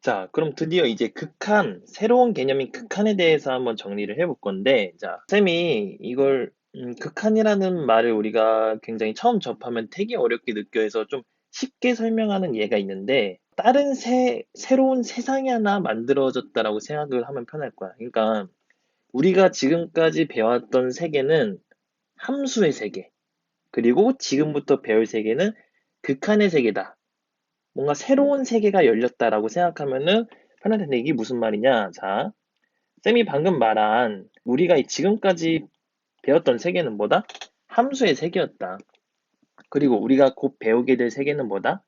자, 그럼 드디어 이제 극한, 새로운 개념인 극한에 대해서 한번 정리를 해볼 건데, 자, 쌤이 이걸, 음, 극한이라는 말을 우리가 굉장히 처음 접하면 되게 어렵게 느껴해서 좀 쉽게 설명하는 예가 있는데, 다른 새, 새로운 세상이 하나 만들어졌다라고 생각을 하면 편할 거야. 그러니까, 우리가 지금까지 배웠던 세계는 함수의 세계, 그리고 지금부터 배울 세계는 극한의 세계다. 뭔가 새로운 세계가 열렸다라고 생각하면은 편할 텐데 이게 무슨 말이냐? 자, 쌤이 방금 말한 우리가 지금까지 배웠던 세계는 뭐다? 함수의 세계였다. 그리고 우리가 곧 배우게 될 세계는 뭐다?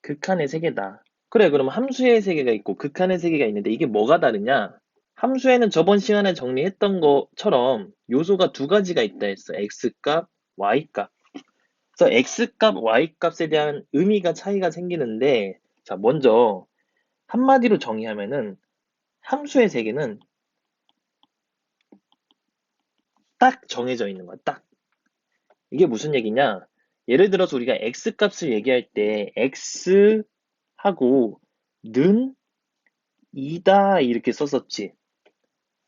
극한의 세계다. 그래, 그럼 함수의 세계가 있고 극한의 세계가 있는데 이게 뭐가 다르냐? 함수에는 저번 시간에 정리했던 것처럼 요소가 두 가지가 있다 했어. x값, y값. 그래서 x값, y값에 대한 의미가 차이가 생기는데, 자, 먼저 한마디로 정의하면은 함수의 세계는 딱 정해져 있는 거야, 딱. 이게 무슨 얘기냐? 예를 들어서 우리가 x값을 얘기할 때 x하고 는 2다 이렇게 썼었지.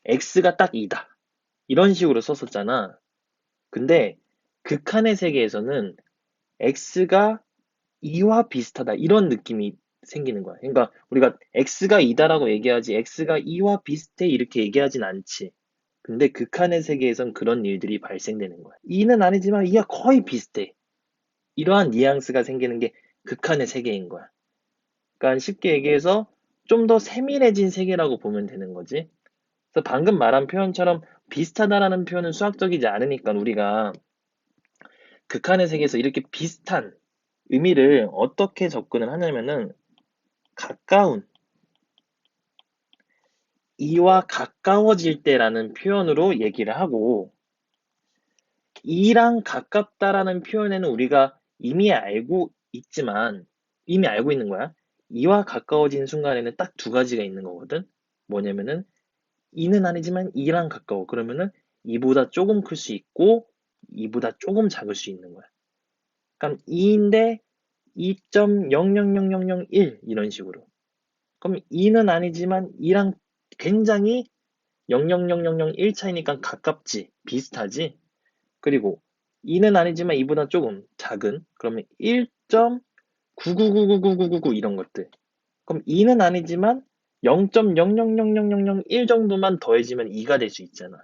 x가 딱 2다. 이런 식으로 썼었잖아. 근데 극한의 세계에서는 x가 2와 비슷하다 이런 느낌이 생기는 거야. 그러니까 우리가 x가 2다라고 얘기하지 x가 2와 비슷해 이렇게 얘기하진 않지. 근데 극한의 세계에선 그런 일들이 발생되는 거야. 2는 아니지만 2가 거의 비슷해. 이러한 뉘앙스가 생기는 게 극한의 세계인 거야. 그러니까 쉽게 얘기해서 좀 더 세밀해진 세계라고 보면 되는 거지. 그래서 방금 말한 표현처럼 비슷하다라는 표현은 수학적이지 않으니까 우리가 극한의 세계에서 이렇게 비슷한 의미를 어떻게 접근을 하냐면은 가까운 이와 가까워질 때라는 표현으로 얘기를 하고 이랑 가깝다라는 표현에는 우리가 이미 알고 있지만 이미 알고 있는 거야. 이와 가까워진 순간에는 딱 두 가지가 있는 거거든. 뭐냐면은 이는 아니지만 이랑 가까워. 그러면은 이보다 조금 클 수 있고 이보다 조금 작을 수 있는 거야. 그럼 2인데 2.000001 이런 식으로. 그럼 2는 아니지만 2랑 굉장히 0.0001 차이니까 가깝지, 비슷하지. 그리고 2는 아니지만 2보다 조금 작은. 그러면 1.999999999 이런 것들. 그럼 2는 아니지만 0.000001 정도만 더해지면 2가 될 수 있잖아.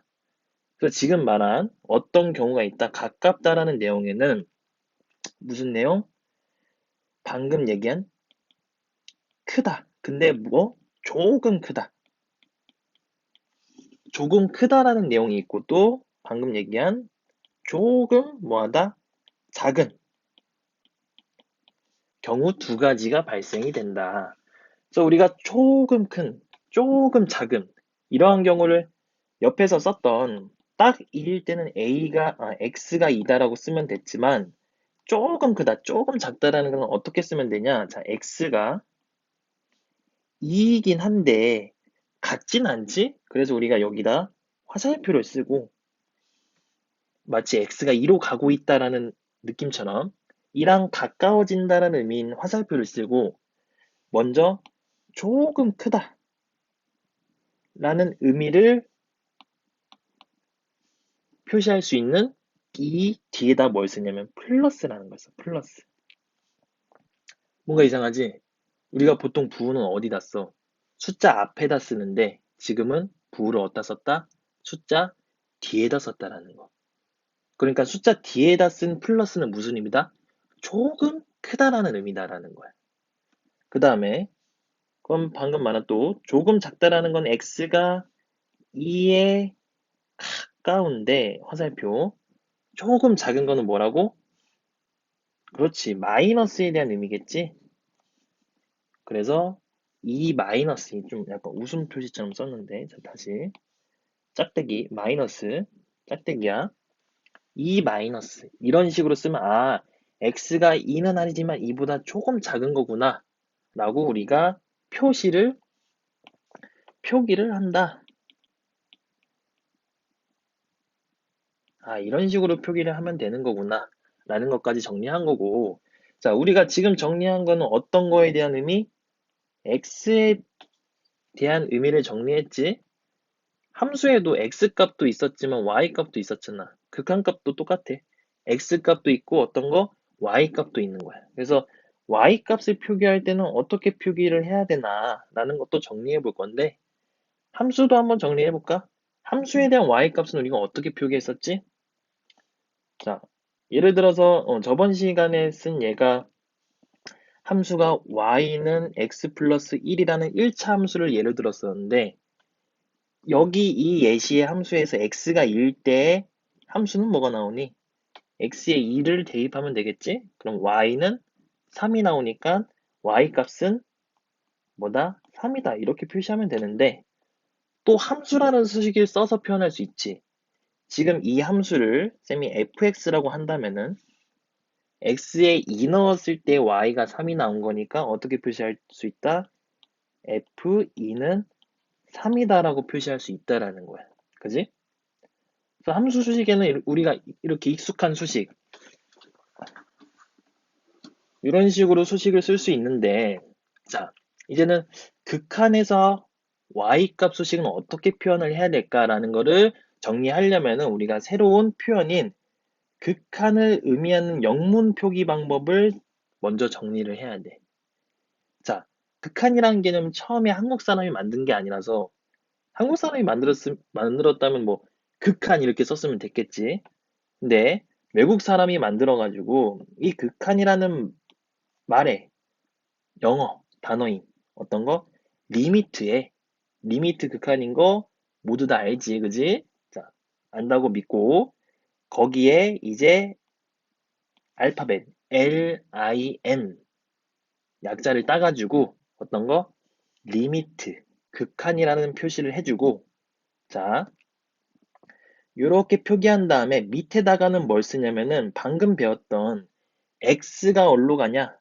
그래서 지금 말한 어떤 경우가 있다, 가깝다라는 내용에는 무슨 내용? 방금 얘기한 크다. 근데 뭐? 조금 크다. 조금 크다라는 내용이 있고 또 방금 얘기한 조금 뭐하다? 작은 경우 두 가지가 발생이 된다. 그래서 우리가 조금 큰, 조금 작은 이러한 경우를 옆에서 썼던 딱 2일 때는 A가, 아, X가 2다라고 쓰면 됐지만 조금 크다, 조금 작다라는 건 어떻게 쓰면 되냐? 자, X가 2이긴 한데 같진 않지? 그래서 우리가 여기다 화살표를 쓰고 마치 X가 2로 가고 있다라는 느낌처럼 2랑 가까워진다라는 의미인 화살표를 쓰고 먼저 조금 크다 라는 의미를 표시할 수 있는 이 뒤에다 뭘 쓰냐면 플러스라는 걸 써. 플러스. 뭔가 이상하지? 우리가 보통 부호는 어디다 써? 숫자 앞에다 쓰는데 지금은 부호를 어디다 썼다? 숫자 뒤에다 썼다라는 거. 그러니까 숫자 뒤에다 쓴 플러스는 무슨 의미다? 조금 크다라는 의미다라는 거야. 그 다음에 그럼 방금 말한 또 조금 작다라는 건 x가 2에 가까운데 화살표. 조금 작은 거는 뭐라고? 그렇지 마이너스에 대한 의미겠지? 그래서 이 마이너스 좀 약간 웃음 표시처럼 썼는데 자 다시. 짝대기 마이너스. 짝대기야. 이 마이너스. 이런 식으로 쓰면 아 x가 2는 아니지만 2보다 조금 작은 거구나. 라고 우리가 표시를 표기를 한다 아 이런 식으로 표기를 하면 되는 거구나 라는 것까지 정리한 거고 자 우리가 지금 정리한 거는 어떤 거에 대한 의미? x에 대한 의미를 정리했지? 함수에도 x값도 있었지만 y값도 있었잖아. 극한 값도 똑같아. x값도 있고 어떤 거 y값도 있는 거야. 그래서 y값을 표기할 때는 어떻게 표기를 해야 되나 라는 것도 정리해 볼 건데 함수도 한번 정리해 볼까? 함수에 대한 y값은 우리가 어떻게 표기했었지? 자, 예를 들어서 어, 저번 시간에 쓴 얘가 함수가 y는 x 플러스 1이라는 1차 함수를 예를 들었었는데 여기 이 예시의 함수에서 x가 1일 때 함수는 뭐가 나오니? x에 2를 대입하면 되겠지? 그럼 y는 3이 나오니까 y 값은 뭐다? 3이다. 이렇게 표시하면 되는데 또 함수라는 수식을 써서 표현할 수 있지. 지금 이 함수를 쌤이 fx라고 한다면은 x에 2 넣었을 때 y가 3이 나온 거니까 어떻게 표시할 수 있다? f2는 3이다라고 표시할 수 있다라는 거야. 그지? 그래서 함수 수식에는 우리가 이렇게 익숙한 수식 이런 식으로 수식을 쓸 수 있는데 자 이제는 극한에서 y값 수식은 어떻게 표현을 해야 될까라는 거를 정리하려면 우리가 새로운 표현인 극한을 의미하는 영문 표기 방법을 먼저 정리를 해야 돼. 자, 극한이라는 개념은 처음에 한국 사람이 만든 게 아니라서 한국 사람이 만들었, 만들었다면 뭐 극한 이렇게 썼으면 됐겠지. 근데 외국 사람이 만들어가지고 이 극한이라는 말에 영어 단어인 어떤 거 리미트에 리미트 극한인 거 모두 다 알지, 그지? 자, 안다고 믿고 거기에 이제 알파벳 L, I, N 약자를 따가지고 어떤 거? 리미트 극한이라는 표시를 해주고 자 이렇게 표기한 다음에 밑에다가는 뭘 쓰냐면은 방금 배웠던 x가 어디로 가냐?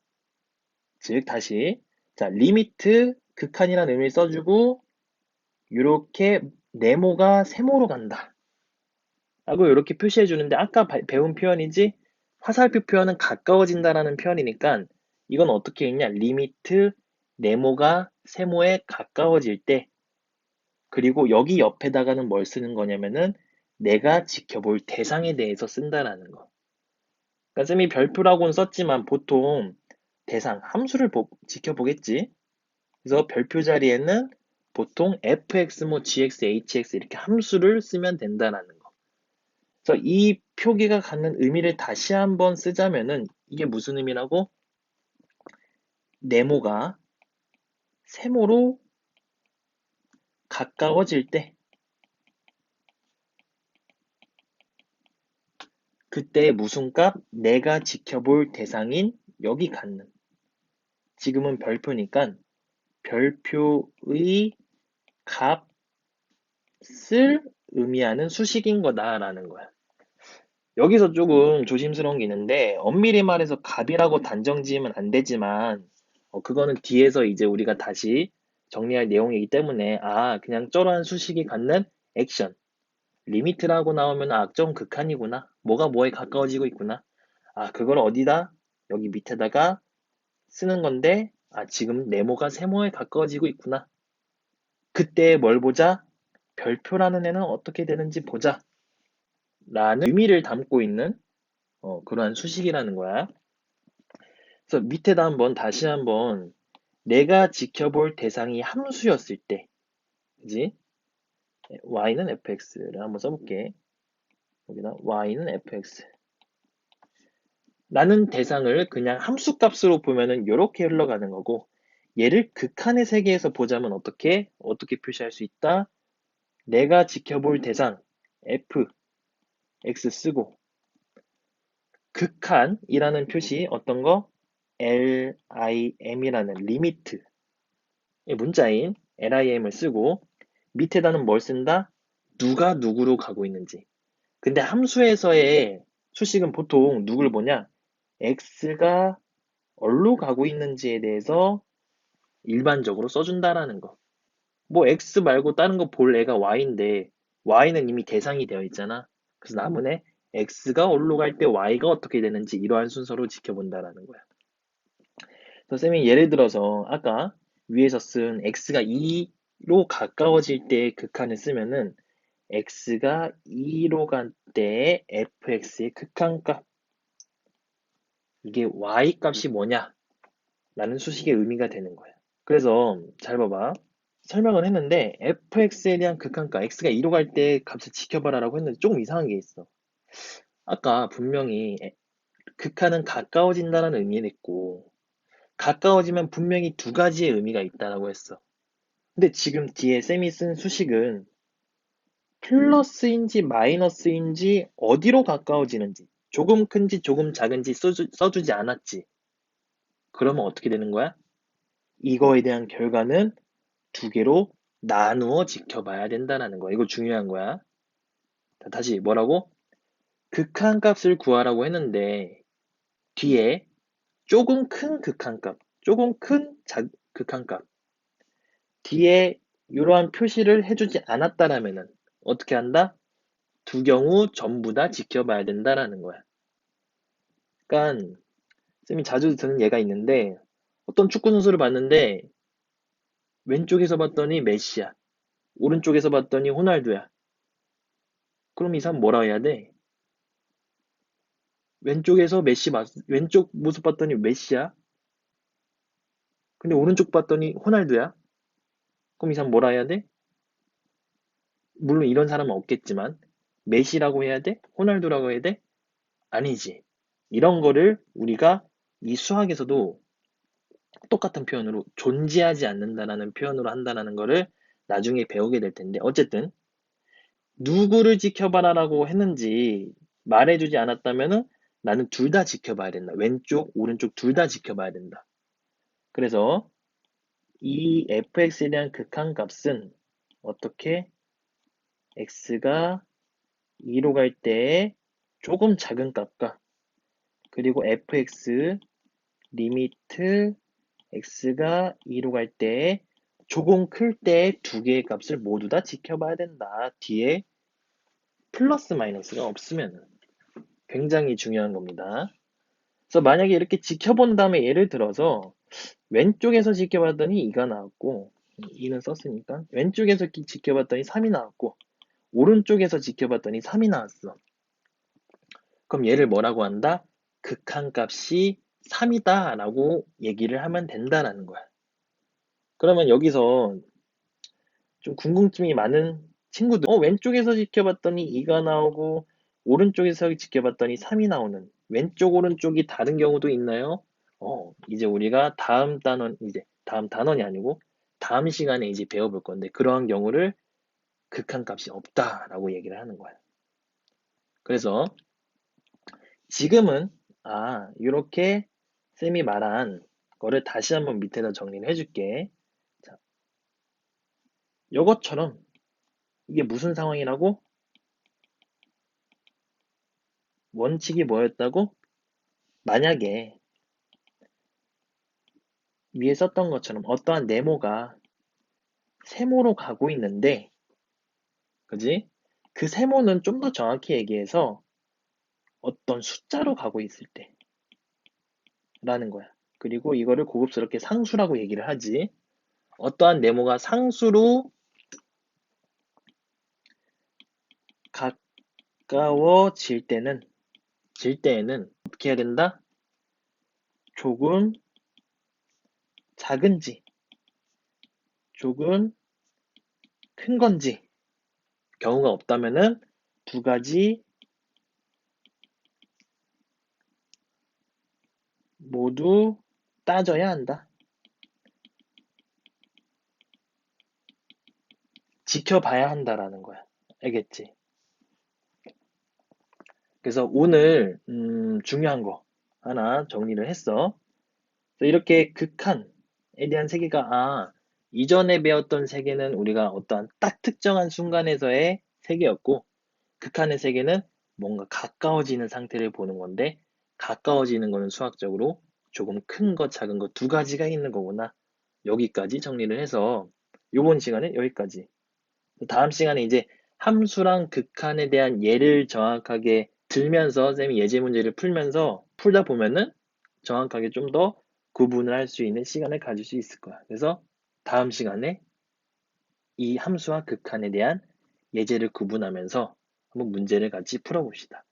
즉 다시 자 리미트 극한이라는 의미를 써주고 이렇게 네모가 세모로 간다 라고 이렇게 표시해 주는데 아까 배운 표현이지 화살표 표현은 가까워진다라는 표현이니까 이건 어떻게 읽냐 리미트 네모가 세모에 가까워질 때 그리고 여기 옆에다가는 뭘 쓰는 거냐면은 내가 지켜볼 대상에 대해서 쓴다라는 거. 그러니까 쌤이 별표라고는 썼지만 보통 대상, 함수를 보, 지켜보겠지. 그래서 별표 자리에는 보통 fx, 뭐 gx, hx 이렇게 함수를 쓰면 된다라는 거. 그래서 이 표기가 갖는 의미를 다시 한번 쓰자면은 이게 무슨 의미라고? 네모가 세모로 가까워질 때 그때 무슨 값? 내가 지켜볼 대상인 여기 갖는 지금은 별표니까 별표의 값을 의미하는 수식인 거다라는 거야. 여기서 조금 조심스러운 게 있는데 엄밀히 말해서 값이라고 단정 지으면 안 되지만 어, 그거는 뒤에서 이제 우리가 다시 정리할 내용이기 때문에 아 그냥 쩌러한 수식이 갖는 액션. 리미트라고 나오면 아, 좀 극한이구나. 뭐가 뭐에 가까워지고 있구나. 아 그걸 어디다? 여기 밑에다가 쓰는 건데 아 지금 네모가 세모에 가까워지고 있구나. 그때 뭘 보자 별표라는 애는 어떻게 되는지 보자 라는 의미를 담고 있는 어, 그러한 수식이라는 거야 그래서 밑에다 한번 다시 한번 내가 지켜볼 대상이 함수였을 때, 그지? y는 fx를 한번 써볼게. 여기다 y는 fx. 라는 대상을 그냥 함수 값으로 보면은 이렇게 흘러가는 거고, 얘를 극한의 세계에서 보자면 어떻게, 어떻게 표시할 수 있다? 내가 지켜볼 대상, f, x 쓰고, 극한이라는 표시 어떤 거? lim이라는 리미트 문자인 lim을 쓰고 밑에다는 뭘 쓴다? 누가 누구로 가고 있는지. 근데 함수에서의 수식은 보통 누굴 보냐? x가 어디로 가고 있는지에 대해서 일반적으로 써준다라는 거. 뭐 x 말고 다른 거 볼 애가 y인데 y는 이미 대상이 되어 있잖아. 그래서 남은 애 x가 어디로 갈 때 y가 어떻게 되는지 이러한 순서로 지켜본다라는 거야. 쌤이 예를 들어서 아까 위에서 쓴 x가 2로 가까워질 때의 극한을 쓰면은 x가 2로 간 때의 fx의 극한값 이게 y 값이 뭐냐 라는 수식의 의미가 되는 거야. 그래서 잘 봐봐. 설명을 했는데 fx에 대한 극한값 x가 2로 갈 때 값을 지켜봐라 라고 했는데 조금 이상한 게 있어. 아까 분명히 극한은 가까워진다는 의미를 했고 가까워지면 분명히 두 가지의 의미가 있다라고 했어. 근데 지금 뒤에 쌤이 쓴 수식은 플러스인지 마이너스인지 어디로 가까워지는지 조금 큰지 조금 작은지 써주, 써주지 않았지. 그러면 어떻게 되는 거야? 이거에 대한 결과는 두 개로 나누어 지켜봐야 된다는 거야. 이거 중요한 거야. 자, 다시 뭐라고? 극한값을 구하라고 했는데 뒤에 조금 큰 극한값, 조금 큰 작, 극한값 뒤에 이러한 표시를 해주지 않았다라면은 어떻게 한다? 두 경우 전부 다 지켜봐야 된다라는 거야. 그러니까 쌤이 자주 듣는 예가 있는데 어떤 축구 선수를 봤는데 왼쪽에서 봤더니 메시야. 오른쪽에서 봤더니 호날두야. 그럼 이 사람 뭐라 해야 돼? 왼쪽에서 메시 맞, 왼쪽 모습 봤더니 메시야. 근데 오른쪽 봤더니 호날두야. 그럼 이 사람 뭐라 해야 돼? 물론 이런 사람은 없겠지만 메시라고 해야 돼? 호날두라고 해야 돼? 아니지. 이런 거를 우리가 이 수학에서도 똑같은 표현으로 존재하지 않는다라는 표현으로 한다라는 거를 나중에 배우게 될 텐데 어쨌든 누구를 지켜봐라라고 했는지 말해주지 않았다면은 나는 둘 다 지켜봐야 된다. 왼쪽, 오른쪽 둘 다 지켜봐야 된다. 그래서 이 fx에 대한 극한값은 어떻게 x가 2로 갈 때 조금 작은 값과 그리고 fx 리미트 x가 2로 갈 때 조금 클 때 두 개의 값을 모두 다 지켜봐야 된다. 뒤에 플러스 마이너스가 없으면 굉장히 중요한 겁니다. 그래서 만약에 이렇게 지켜본 다음에 예를 들어서 왼쪽에서 지켜봤더니 2가 나왔고 2는 썼으니까 왼쪽에서 지켜봤더니 3이 나왔고 오른쪽에서 지켜봤더니 3이 나왔어. 그럼 얘를 뭐라고 한다? 극한값이 3이다 라고 얘기를 하면 된다라는 거야. 그러면 여기서 좀 궁금증이 많은 친구들 어 왼쪽에서 지켜봤더니 2가 나오고 오른쪽에서 지켜봤더니 3이 나오는 왼쪽 오른쪽이 다른 경우도 있나요? 어 이제 우리가 다음 단원 이제 다음 단원이 아니고 다음 시간에 이제 배워볼 건데 그러한 경우를 극한 값이 없다라고 얘기를 하는 거야. 그래서 지금은 아 이렇게 쌤이 말한 거를 다시 한번 밑에다 정리를 해줄게. 자, 요것처럼 이게 무슨 상황이라고? 원칙이 뭐였다고? 만약에 위에 썼던 것처럼 어떠한 네모가 세모로 가고 있는데 그지? 그 세모는 좀 더 정확히 얘기해서 어떤 숫자로 가고 있을 때 라는 거야. 그리고 이거를 고급스럽게 상수라고 얘기를 하지. 어떠한 네모가 상수로 가까워질 때는 질 때에는 어떻게 해야 된다? 조금 작은지 조금 큰 건지 경우가 없다면은 두 가지 모두 따져야 한다. 지켜봐야 한다라는 거야. 알겠지? 그래서 오늘 음, 중요한 거 하나 정리를 했어. 이렇게 극한에 대한 세계가 아 이전에 배웠던 세계는 우리가 어떠한 딱 특정한 순간에서의 세계였고 극한의 세계는 뭔가 가까워지는 상태를 보는 건데 가까워지는 거는 수학적으로 조금 큰 것, 작은 것 두 가지가 있는 거구나. 여기까지 정리를 해서 이번 시간은 여기까지. 다음 시간에 이제 함수랑 극한에 대한 예를 정확하게 들면서 쌤이 예제 문제를 풀면서 풀다 보면은 정확하게 좀 더 구분을 할 수 있는 시간을 가질 수 있을 거야. 그래서 다음 시간에 이 함수와 극한에 대한 예제를 구분하면서 한번 문제를 같이 풀어봅시다.